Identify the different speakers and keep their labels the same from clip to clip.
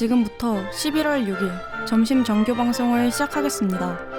Speaker 1: 지금부터 11월 6일 점심 정규 방송을 시작하겠습니다.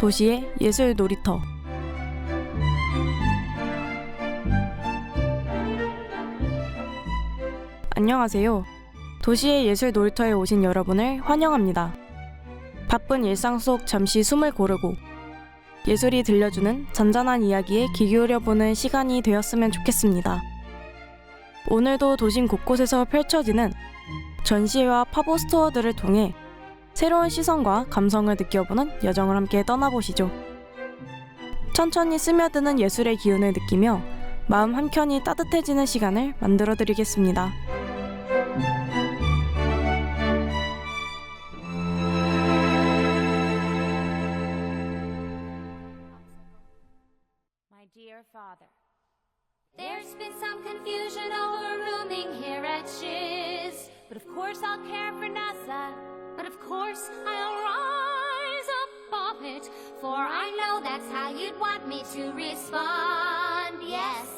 Speaker 1: 도시의 예술 놀이터 안녕하세요. 도시의 예술 놀이터에 오신 여러분을 환영합니다. 바쁜 일상 속 잠시 숨을 고르고 예술이 들려주는 잔잔한 이야기에 귀 기울여보는 시간이 되었으면 좋겠습니다. 오늘도 도심 곳곳에서 펼쳐지는 전시회와 팝업 스토어들을 통해 새로운 시선과 감성을 느껴보는 여정을 함께 떠나보시죠. 천천히 스며드는 예술의 기운을 느끼며 마음 한켠이 따뜻해지는 시간을 만들어 드리겠습니다.
Speaker 2: Course, I'll
Speaker 3: rise above it, for I know that's how you'd want me to respond. Yes.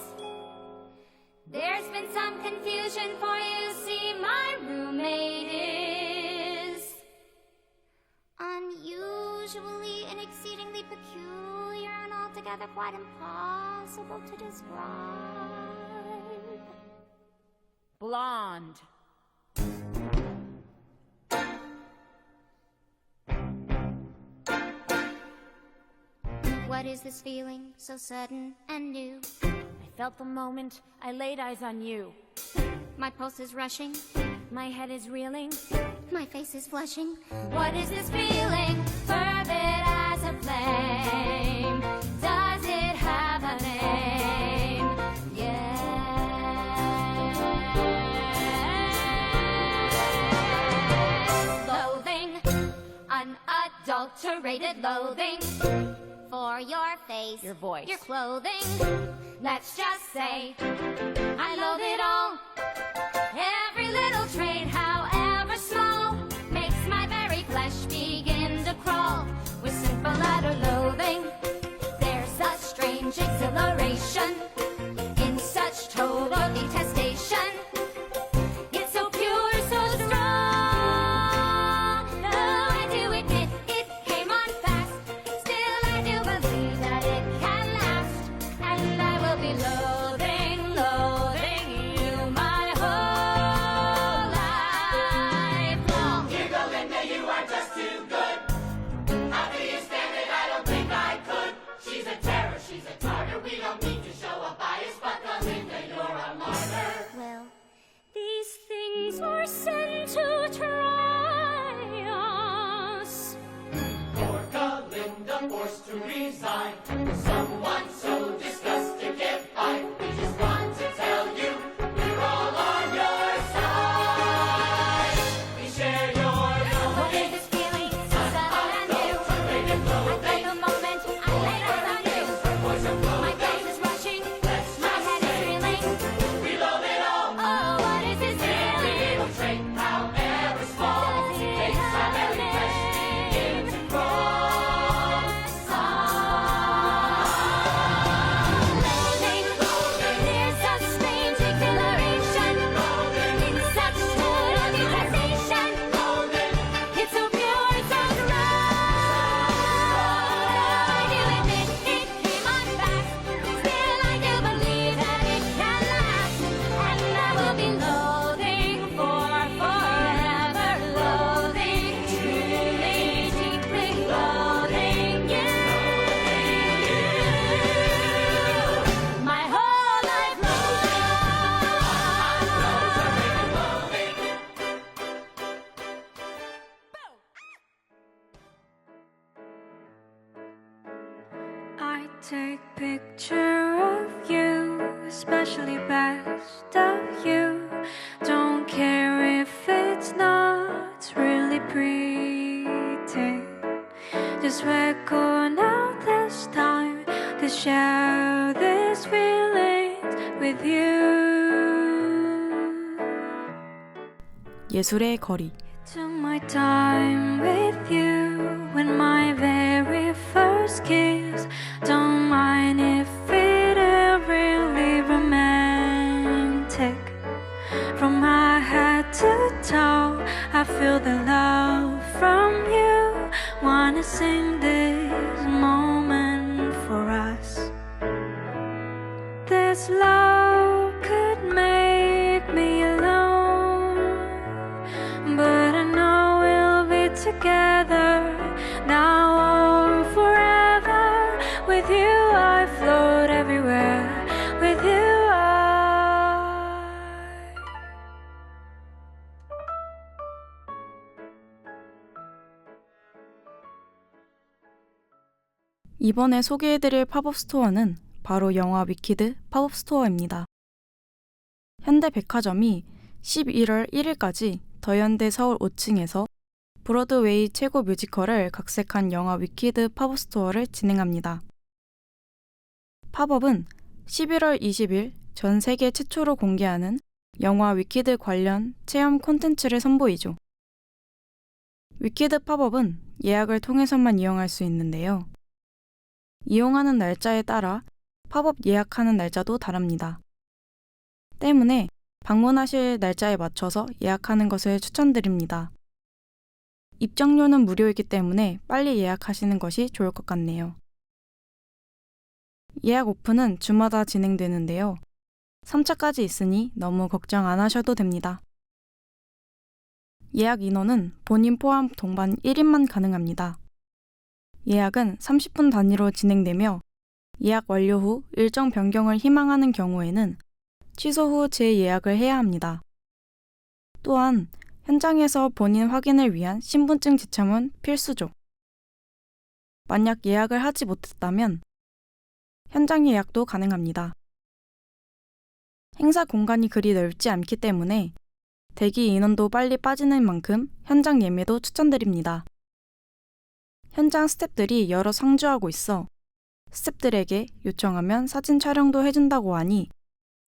Speaker 3: There's been some confusion, for you see, my roommate is unusually and exceedingly peculiar and altogether quite impossible to describe.
Speaker 2: Blonde.
Speaker 3: What is this feeling so sudden and new?
Speaker 2: I felt the moment I laid eyes on you.
Speaker 3: My pulse is rushing,
Speaker 2: My head is reeling.
Speaker 3: my face is flushing. What is this feeling? Fervid as a flame. Does it have a name? Yes. Loathing, unadulterated loathing for your face,
Speaker 2: Your voice.
Speaker 3: your clothing. Let's just say I loathe it all. Every little trait, however small, makes my very flesh begin to crawl. With simple utter loathing, there's a strange exhilaration in such total detestation.
Speaker 4: take picture of you, especially best of you. Don't care if it's not
Speaker 5: really pretty. Just record
Speaker 4: out this time to share these feelings with you. 예술의 거리. Took my time with sing
Speaker 5: 이번에 소개해드릴 팝업 스토어는 바로 영화 위키드 팝업 스토어입니다. 현대 백화점이 11월 1일까지 더현대 서울 5층에서 브로드웨이 최고 뮤지컬을 각색한 영화 위키드 팝업 스토어를 진행합니다. 팝업은 11월 20일 전 세계 최초로 공개하는 영화 위키드 관련 체험 콘텐츠를 선보이죠. 위키드 팝업은 예약을 통해서만 이용할 수 있는데요. 이용하는 날짜에 따라 팝업 예약하는 날짜도 다릅니다. 때문에 방문하실 날짜에 맞춰서 예약하는 것을 추천드립니다. 입장료는 무료이기 때문에 빨리 예약하시는 것이 좋을 것 같네요. 예약 오픈은 주마다 진행되는데요. 3차까지 있으니 너무 걱정 안 하셔도 됩니다. 예약 인원은 본인 포함 동반 1인만 가능합니다. 예약은 30분 단위로 진행되며 예약 완료 후 일정 변경을 희망하는 경우에는 취소 후 재예약을 해야 합니다. 또한 현장에서 본인 확인을 위한 신분증 지참은 필수죠. 만약 예약을 하지 못했다면 현장 예약도 가능합니다. 행사 공간이 그리 넓지 않기 때문에 대기 인원도 빨리 빠지는 만큼 현장 예매도 추천드립니다. 현장 스탭들이 여러 상주하고 있어 스탭들에게 요청하면 사진 촬영도 해준다고 하니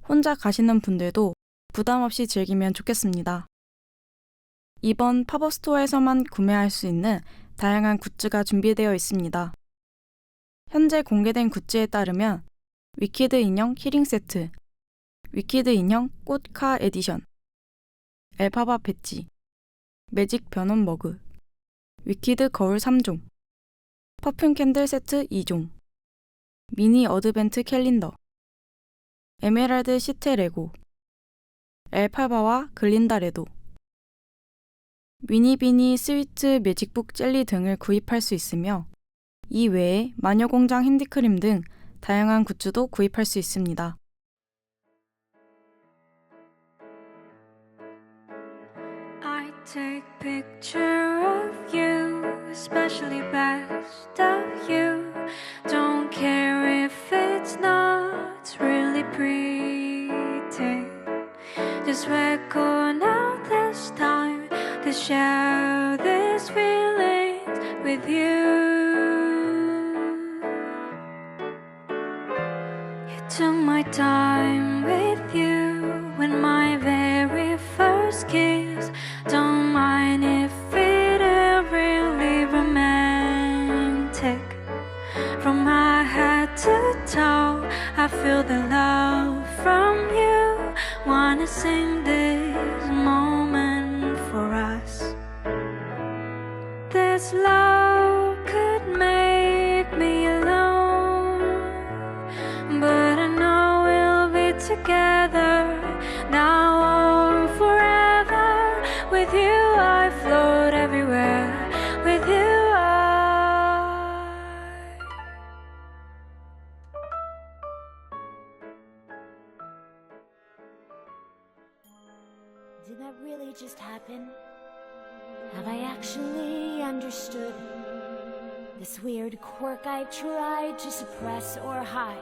Speaker 5: 혼자 가시는 분들도 부담 없이 즐기면 좋겠습니다. 이번 팝업 스토어에서만 구매할 수 있는 다양한 굿즈가 준비되어 있습니다. 현재 공개된 굿즈에 따르면 위키드 인형 키링 세트, 위키드 인형 꽃카 에디션, 엘파바 배지, 매직 변원 머그, 위키드 거울 3종, 퍼퓸 캔들 세트 2종, 미니 어드벤트 캘린더, 에메랄드 시트 레고, 엘파바와 글린다 레도, 미니비니 스위트 매직북 젤리 등을 구입할 수 있으며 이 외에 마녀공장 핸디크림 등 다양한 굿즈도 구입할 수 있습니다.
Speaker 4: Take picture especially best of you. Don't care if it's not really pretty. Just record now this time to share this feelings with you. You took my time with you when my very first kiss. Don't I feel the love from you. Wanna sing this moment for us. This love
Speaker 3: quirk I tried to suppress or hide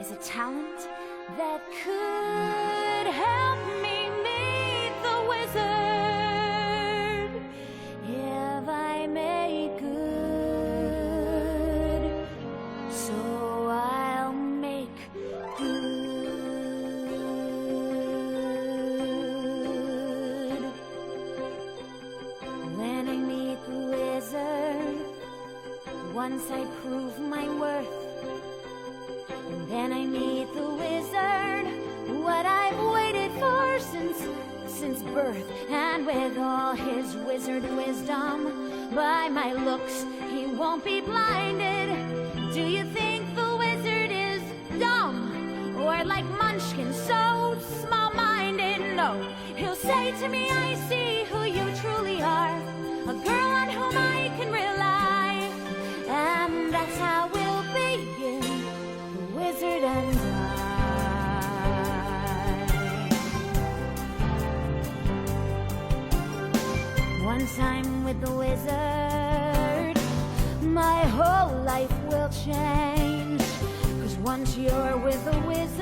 Speaker 3: is a talent that could help me once I prove my worth. And then I meet the wizard, what I've waited for since since birth. And with all his wizard wisdom, by my looks he won't be blinded. Do you think the wizard is dumb? Or like Munchkin, so small-minded? No, he'll say to me, You're with the wizard,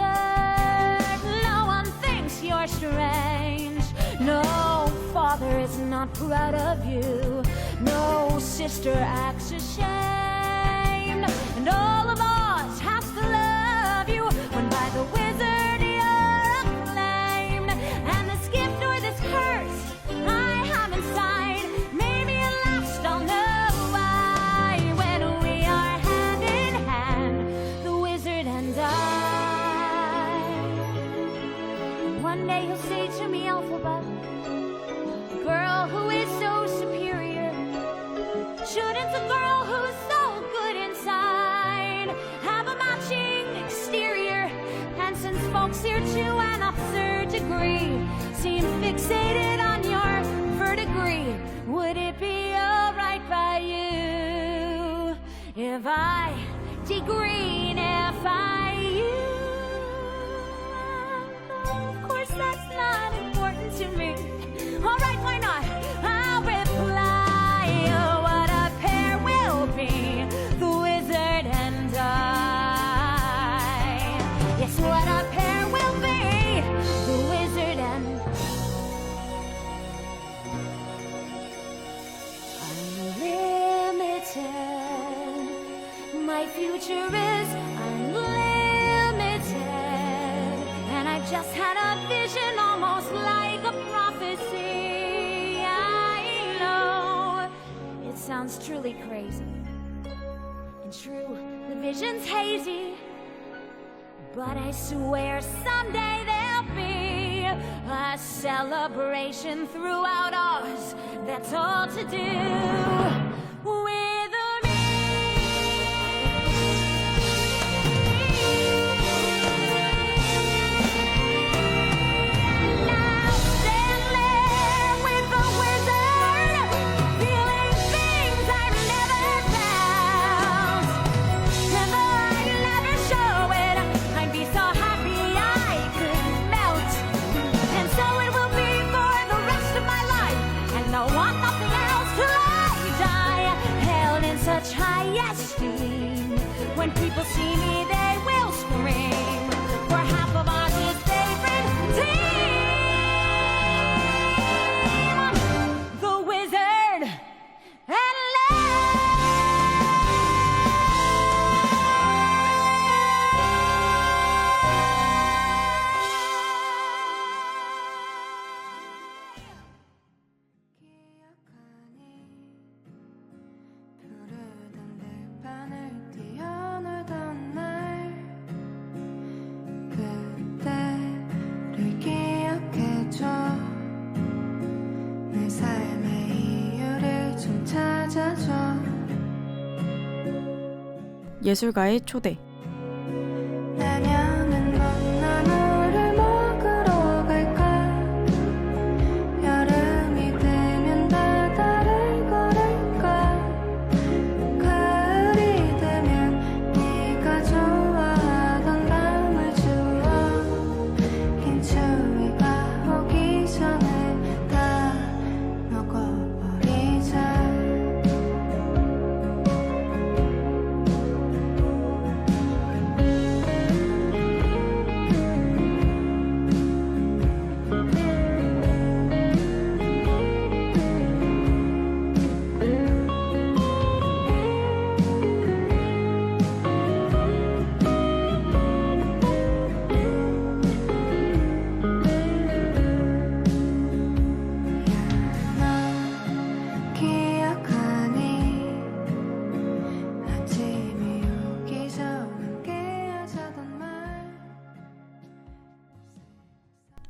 Speaker 3: no one thinks you're strange. No father is not proud of you, no sister acts ashamed. And all of us has to love you when by the wizard One day he'll say to me, Alphabet, girl who is so superior. Shouldn't a girl who's so good inside have a matching exterior? And since folks here to an absurd degree seem fixated on your verdigris, would it be alright by you if I degree, if I to me. Alright, why not? I'll reply. Oh, what a pair we'll be, the wizard and I. Yes, what a pair we'll be, the wizard and Unlimited. My future is unlimited. And I just had a vision sounds truly crazy. And true, the vision's hazy. But I swear someday there'll be a celebration throughout Oz. That's all to do
Speaker 5: 예술가의 초대.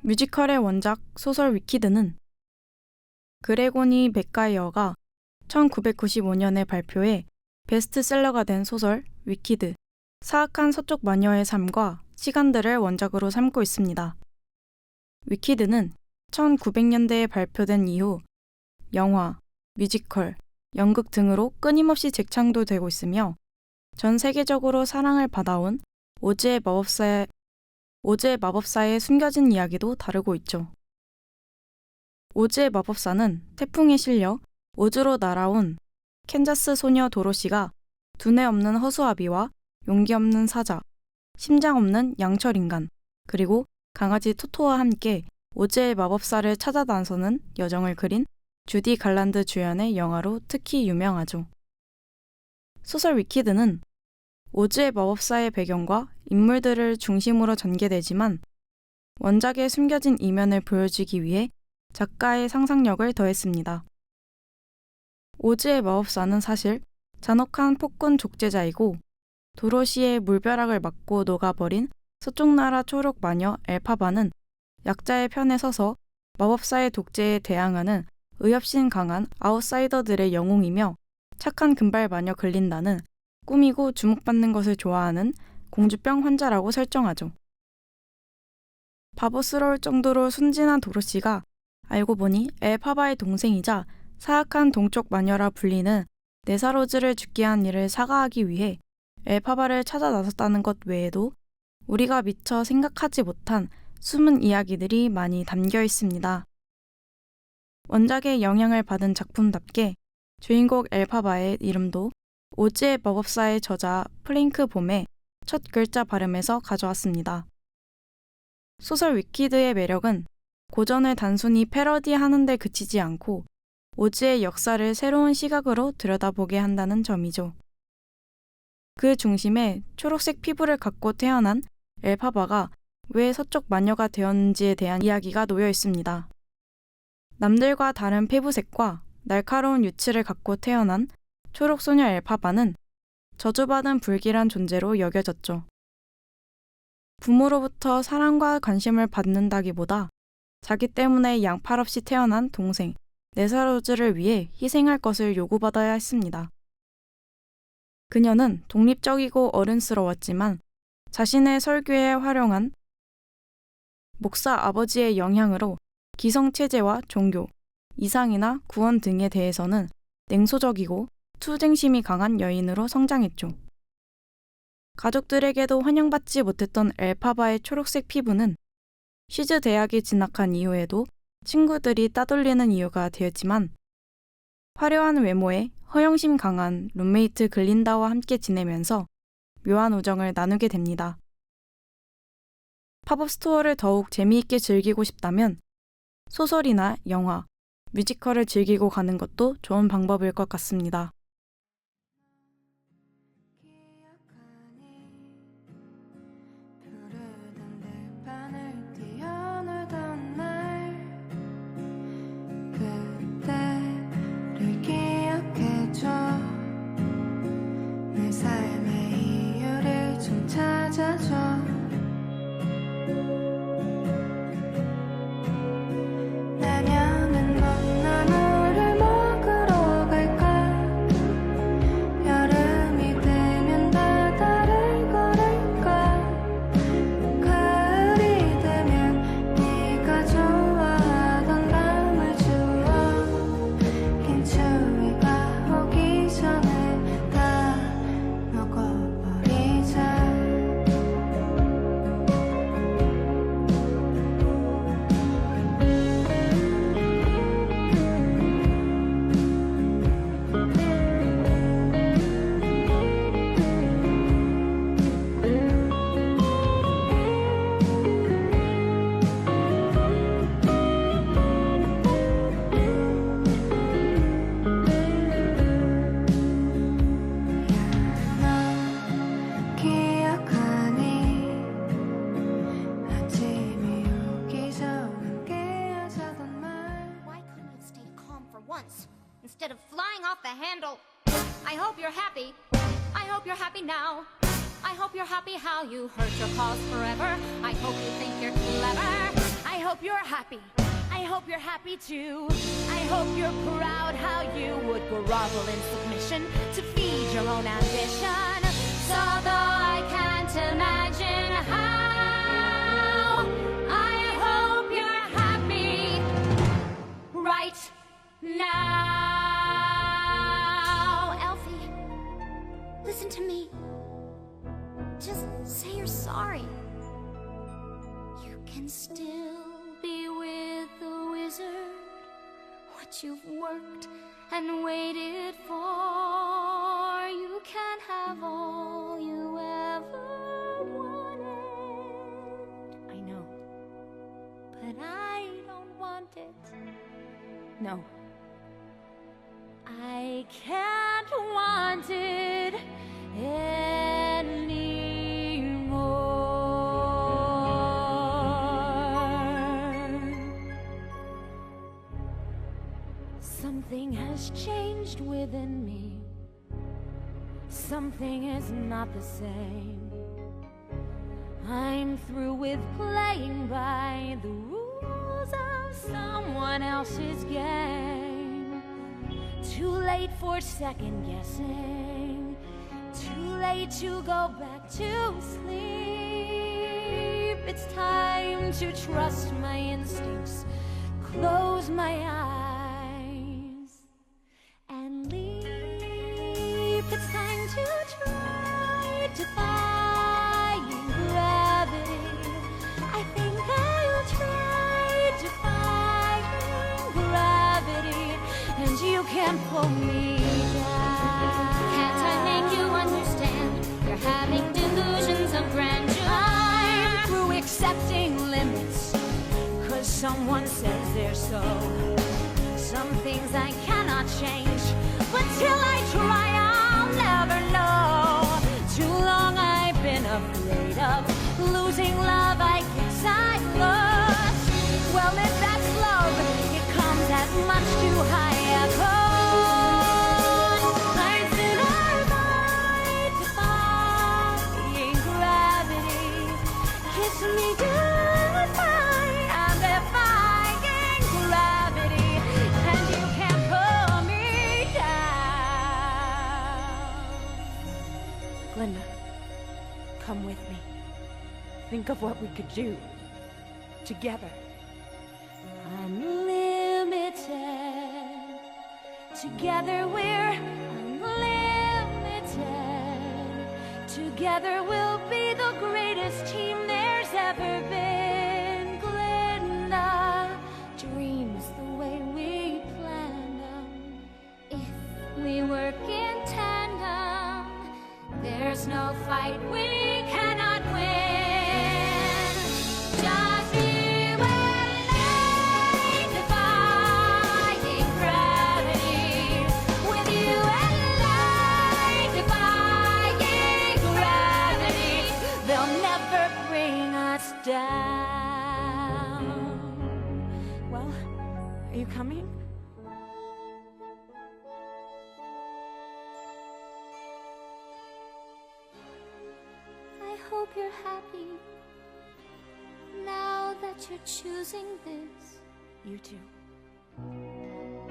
Speaker 5: 뮤지컬의 원작 소설 위키드는 그레고니 맥가이어가 1995년에 발표해 베스트셀러가 된 소설 위키드, 사악한 서쪽 마녀의 삶과 시간들을 원작으로 삼고 있습니다. 위키드는 1900년대에 발표된 이후 영화, 뮤지컬, 연극 등으로 끊임없이 재창조되고 있으며 전 세계적으로 사랑을 받아온 오즈의 마법사의 오즈의 마법사의 숨겨진 이야기도 다루고 있죠. 오즈의 마법사는 태풍에 실려 오즈로 날아온 캔자스 소녀 도로시가 두뇌 없는 허수아비와 용기 없는 사자, 심장 없는 양철 인간, 그리고 강아지 토토와 함께 오즈의 마법사를 찾아 나서는 여정을 그린 주디 갈란드 주연의 영화로 특히 유명하죠. 소설 위키드는 오즈의 마법사의 배경과 인물들을 중심으로 전개되지만 원작의 숨겨진 이면을 보여주기 위해 작가의 상상력을 더했습니다. 오즈의 마법사는 사실 잔혹한 폭군 족제자이고 도로시의 물벼락을 맞고 녹아버린 서쪽 나라 초록 마녀 엘파바는 약자의 편에 서서 마법사의 독재에 대항하는 의협심 강한 아웃사이더들의 영웅이며 착한 금발 마녀 글린다는 꾸미고 주목받는 것을 좋아하는 공주병 환자라고 설정하죠. 바보스러울 정도로 순진한 도로시가 알고 보니 엘파바의 동생이자 사악한 동쪽 마녀라 불리는 네사로즈를 죽게 한 일을 사과하기 위해 엘파바를 찾아 나섰다는 것 외에도 우리가 미처 생각하지 못한 숨은 이야기들이 많이 담겨 있습니다. 원작의 영향을 받은 작품답게 주인공 엘파바의 이름도 오즈의 마법사의 저자 프랭크 봄의 첫 글자 발음에서 가져왔습니다. 소설 위키드의 매력은 고전을 단순히 패러디하는 데 그치지 않고 오즈의 역사를 새로운 시각으로 들여다보게 한다는 점이죠. 그 중심에 초록색 피부를 갖고 태어난 엘파바가 왜 서쪽 마녀가 되었는지에 대한 이야기가 놓여 있습니다. 남들과 다른 피부색과 날카로운 유치를 갖고 태어난 초록 소녀 엘파바는 저주받은 불길한 존재로 여겨졌죠. 부모로부터 사랑과 관심을 받는다기보다 자기 때문에 양팔 없이 태어난 동생 네사로즈를 위해 희생할 것을 요구받아야 했습니다. 그녀는 독립적이고 어른스러웠지만 자신의 설교에 활용한 목사 아버지의 영향으로 기성체제와 종교, 이상이나 구원 등에 대해서는 냉소적이고 투쟁심이 강한 여인으로 성장했죠. 가족들에게도 환영받지 못했던 엘파바의 초록색 피부는 시즈 대학에 진학한 이후에도 친구들이 따돌리는 이유가 되었지만 화려한 외모에 허영심 강한 룸메이트 글린다와 함께 지내면서 묘한 우정을 나누게 됩니다. 팝업 스토어를 더욱 재미있게 즐기고 싶다면 소설이나 영화, 뮤지컬을 즐기고 가는 것도 좋은 방법일 것 같습니다.
Speaker 2: Handle? I hope you're happy. I hope you're happy now. I hope you're happy how you hurt your cause forever. I hope you think you're clever. I hope
Speaker 3: you're happy. I hope you're happy too. I hope you're proud how you would grovel in submission to feed your own ambition.
Speaker 2: So though I can't imagine how, I hope you're happy
Speaker 3: Right now, listen to me. Just say you're sorry. You can still be with the wizard. What you've worked and waited for, you can have all you ever wanted. I know, but I don't want it. No. I can't want it. Something has changed within me. Something is not the same. I'm through with playing by the rules of someone else's game. Too late for second guessing. Late to go back to sleep. It's time to trust my instincts. Close my eyes Think
Speaker 2: of
Speaker 3: what we could do together. Unlimited. Together we're unlimited. Together we'll be the greatest team there's ever been. Glenda dreams the way we planned them. If we work in tandem, there's no fight we coming? I hope you're happy now that you're choosing this. You too.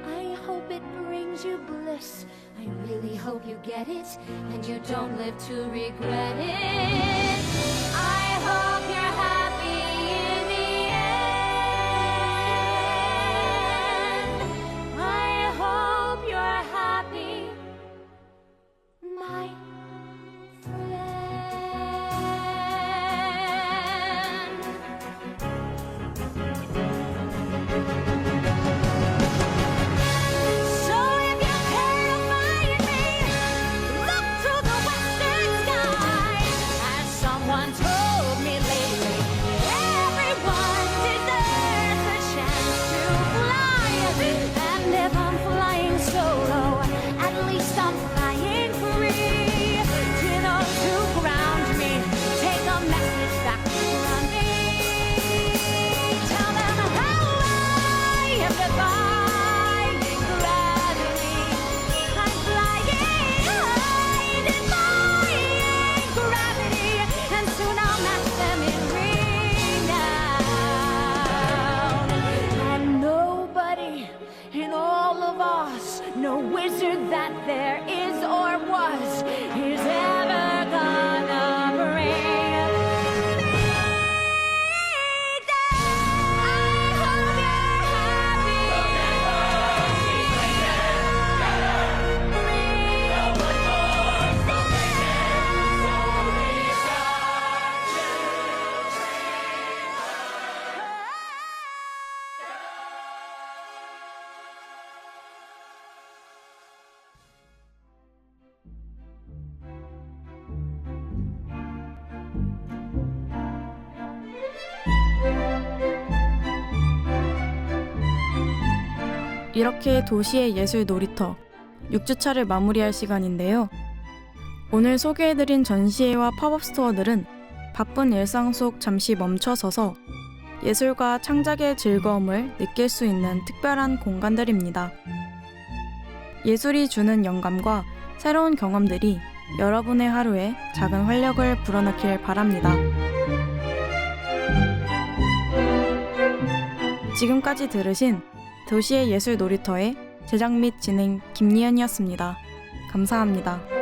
Speaker 3: I hope it brings you bliss. I really hope you get it and you don't live to regret it. I hope you're happy
Speaker 5: 이렇게 도시의 예술 놀이터 6주차를 마무리할 시간인데요. 오늘 소개해드린 전시회와 팝업 스토어들은 바쁜 일상 속 잠시 멈춰서서 예술과 창작의 즐거움을 느낄 수 있는 특별한 공간들입니다. 예술이 주는 영감과 새로운 경험들이 여러분의 하루에 작은 활력을 불어넣길 바랍니다. 지금까지 들으신 도시의 예술 놀이터의 제작 및 진행 김리연이었습니다. 감사합니다.